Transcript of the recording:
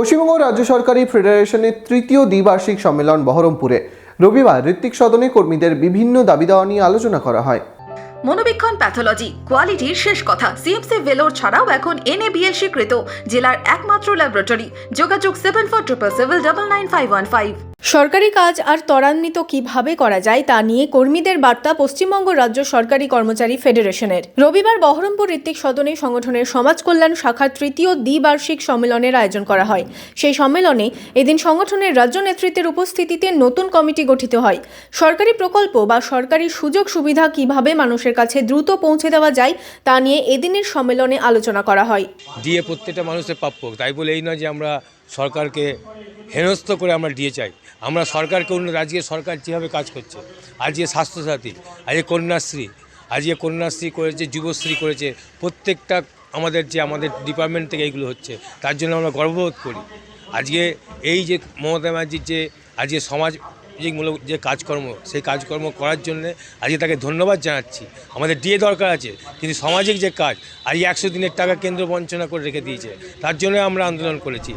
পশ্চিমবঙ্গ রাজ্য সরকারি ফেডারেশনের তৃতীয় দ্বিবার্ষিক সম্মেলন বহরমপুরে। রবিবার ঋত্বিক সদনে কর্মীদের বিভিন্ন দাবি দাওয়া নিয়ে আলোচনা করা হয়। মনোবীক্ষণ প্যাথোলজি কোয়ালিটির শেষ কথা। সিএমসি ভেলোর ছাড়াও এখন এনএবিএল স্বীকৃত জেলার একমাত্র ল্যাবরেটরি যোগাযোগ seven four triple seven double nine five one five সরকারি কাজ আর ত্বরান্বিত কীভাবে করা যায় তা নিয়ে কর্মীদের বার্তা পশ্চিমবঙ্গ রাজ্য সরকারি কর্মচারী ফেডারেশনের। রবিবার বহরমপুর ঋত্বিক সদনে সংগঠনের সমাজ কল্যাণ শাখার তৃতীয় দ্বিবার্ষিক সম্মেলনের আয়োজন করা হয়। সেই সম্মেলনে এদিন সংগঠনের রাজ্য নেতৃত্বের উপস্থিতিতে নতুন কমিটি গঠিত হয়। সরকারি প্রকল্প বা সরকারি সুযোগ সুবিধা কীভাবে মানুষের কাছে দ্রুত পৌঁছে দেওয়া যায় তা নিয়ে এদিনের সম্মেলনে আলোচনা করা হয়। দিয়ে প্রত্যেকটা মানুষের প্রাপ্য। তাই বলে এই নয় যে আমরা সরকারকে হেনস্থ করে আমরা দিয়ে চাই। আমরা সরকারকে অন্য রাজ্যের সরকার যেভাবে কাজ করছে, আজকে স্বাস্থ্যসাথী, আজকে কন্যাশ্রী আজকে কন্যাশ্রী করেছে, যুবশ্রী করেছে, প্রত্যেকটা আমাদের যে আমাদের ডিপার্টমেন্ট থেকে এইগুলো হচ্ছে, তার জন্য আমরা গর্ববোধ করি। আজকে এই যে মমতা ব্যানার্জির যে, আজকে সমাজমূলক যে কাজকর্ম, সেই কাজকর্ম করার জন্য আজকে তাকে ধন্যবাদ জানাচ্ছি। আমাদের ডিএ দরকার আছে, কিন্তু সামাজিক যে কাজ আজ একশো দিনের টাকা কেন্দ্র বঞ্চনা করে রেখে দিয়েছে, তার জন্য আমরা আন্দোলন করেছি।